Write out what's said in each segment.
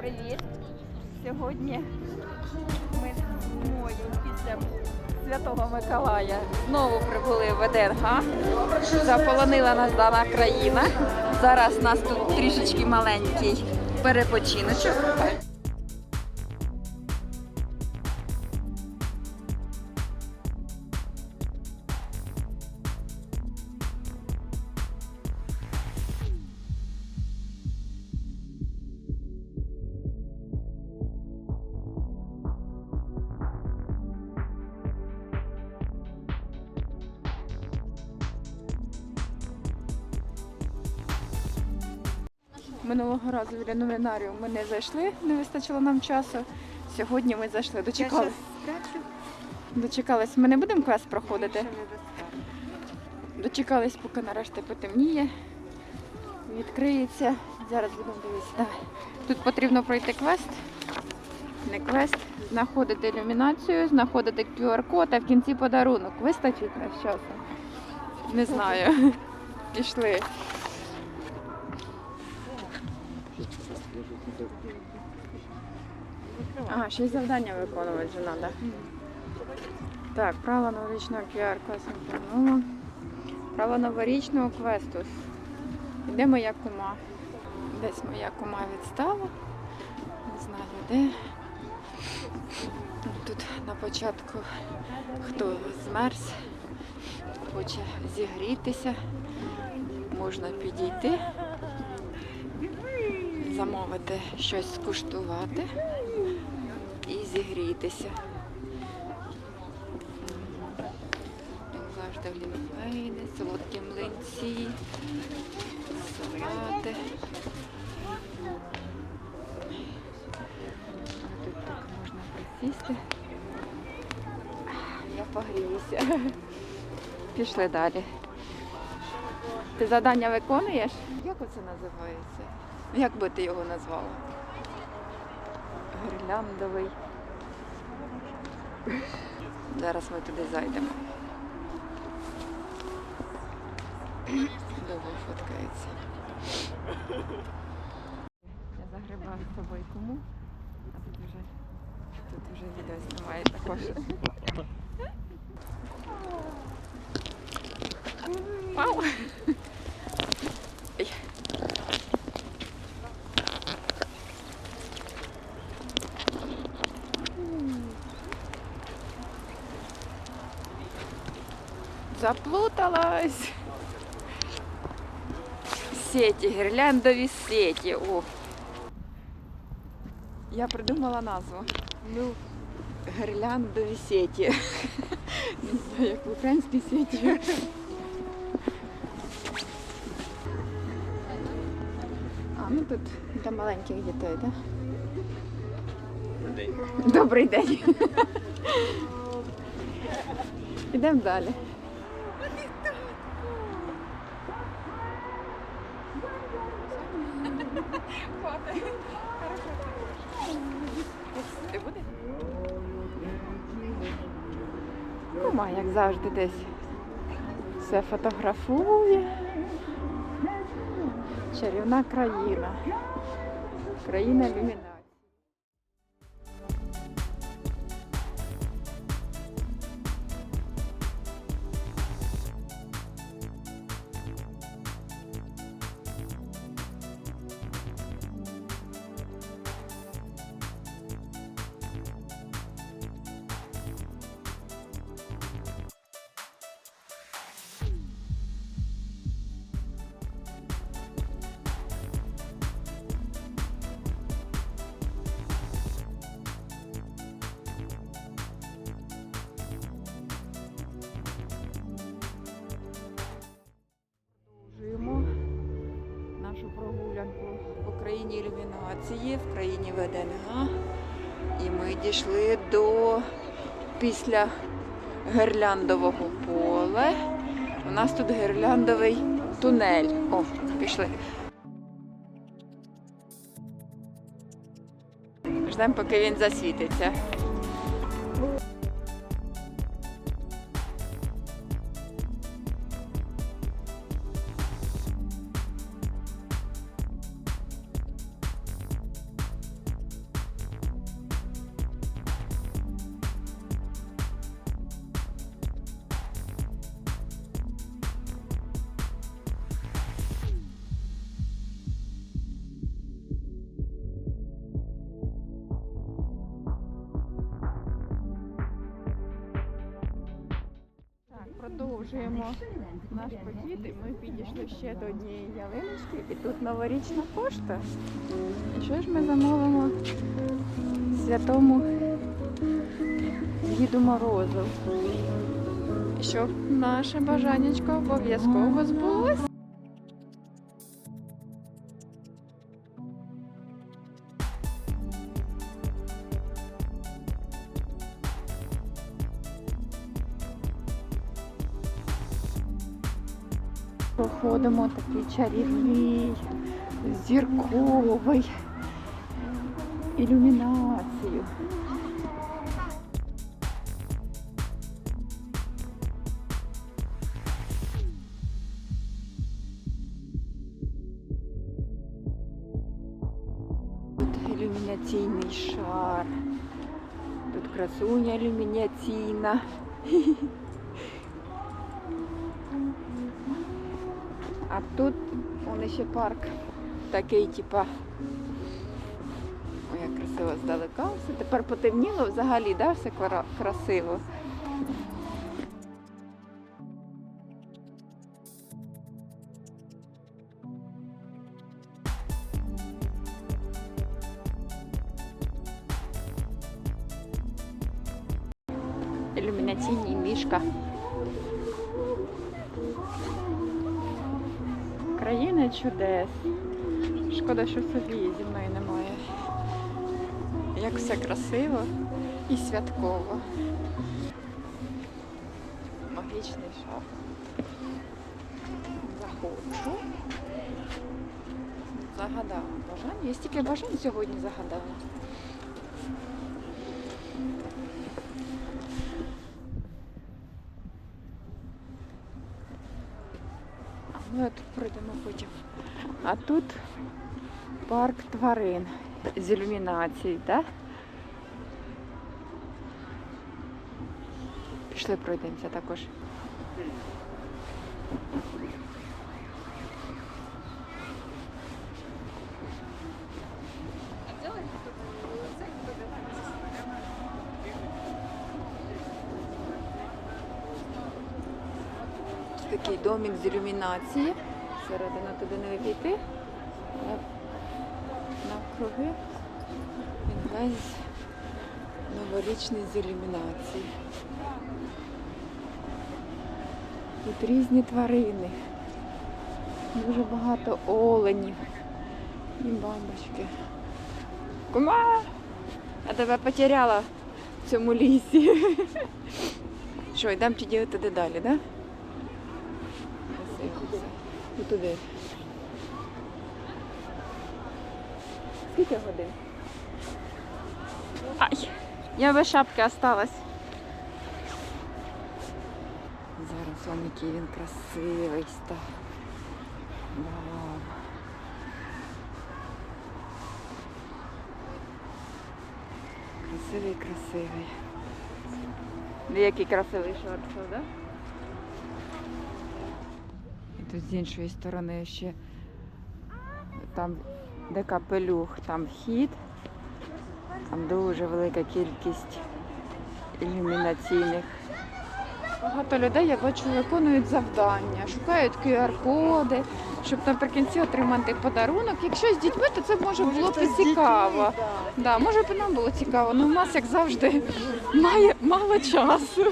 привіт! Сьогодні ми з Мою після Святого Миколая знову прибули в ВДНГ. Заполонила нас дана країна. Зараз у нас тут трішечки маленький перепочиночок. Минулого разу в Реномінаріум ми не зайшли, не вистачило нам часу. Сьогодні ми зайшли, дочекались. Дочекались. Ми не будемо квест проходити. Дочекались, поки нарешті потемніє. Відкриється. Зараз будемо дивитися. Давай. Тут потрібно пройти квест. Не квест. Знаходити ілюмінацію, знаходити QR-код, а в кінці подарунок. Вистачить на часу? Не знаю. Пішли. А, ще й завдання виконувати вже треба. Так, право новорічного QR квесту. Ну, право новорічного квесту. Де моя кума? Десь моя кума відстала. Не знаю де. Тут на початку хто змерз, хоче зігрітися, можна підійти, замовити щось скуштувати і зігрітися. Завжди глінтвейни, солодкі млинці, салати. Тут так можна присісти. Я погріюся. Пішли далі. Ти завдання виконуєш? Як оце називається? Як би ти його назвала? Гірляндовий. Зараз ми туди зайдемо. Довго фоткається. Я загребаю з собою кому, а тут вже, тут вже відео знімає також. Вау! Ой. Заплуталась. Сеті, гірляндові сеті. О. Я придумала назву. Ну, гірляндові сеті. Не знаю, як в українській сеті. А, ну тут для маленьких дітей, так? Да? Добрий день. Ідемо далі. Ти буде? Мама, як завжди, десь все фотографує. Чарівна країна. Країна ілюмінації. Нашу прогулянку по країні ілюмінації, в країні ВДНГ. І ми дійшли до після гірляндового поля. У нас тут гірляндовий тунель. О, пішли. Ждемо, поки він засвітиться. Продовжуємо наш похід, і ми підійшли ще до однієї ялиночки, і тут новорічна пошта. Що ж ми замовимо святому Діду Морозу? Щоб наше бажанечко обов'язково збулося. Проходимо такий чарівний, зірковий ілюмінацію. Тут ілюмінаційний шар. Тут красуня ілюмінаційна. А тут он ще парк такий, типа. Ой, як красиво здалека. Все тепер потемніло взагалі, да, все кра- красиво. Ілюмінаційні мішка. Країна чудес. Шкода, що Софії зі мною немає. Як все красиво і святково. Магічний шар. Заходжу. Загадала бажання. Я стільки бажань сьогодні загадала. Ми тут пройдемо потім. А тут парк тварин з ілюмінацією, так? Пішли пройдемося також. Такий домик з ілюмінації. Всередину туди не війти. Навкруги він весь новорічний з ілюмінації. Тут різні тварини. Дуже багато оленів і бабочки. Кума! Я тебе потеряла в цьому лісі. Що, йдемо тоді туди далі, так? Да? Все. І туди. Скільки годин? Ай, я без шапки осталась. Зараз он який він красивий став. Вау. Красивий, красивий. Де який красивий шорт, да? Тут з іншої сторони ще там, де капелюх, там вхід. Там дуже велика кількість ілюмінаційних. Багато людей, я бачу, виконують завдання, шукають QR-коди, щоб наприкінці отримати подарунок. Якщо з дітьми, то це може було б і цікаво. Да, може б і нам було цікаво, але у нас, як завжди, має мало часу.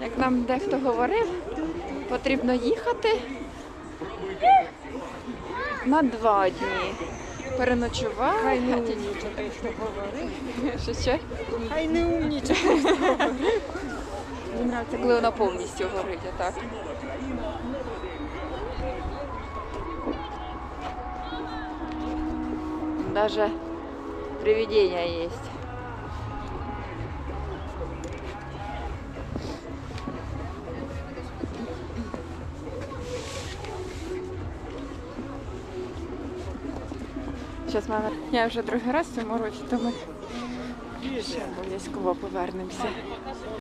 Як нам дехто говорив, потрібно їхати на два дні. Переночувати. Хай не умніче, той, що говорив. Що ще? Хай не умніче. Мені подобається, коли вона повністю горить, так. Даже привидения есть. Зараз мене. Я вже другий раз цьому році, тому ще обов'язково повернемося.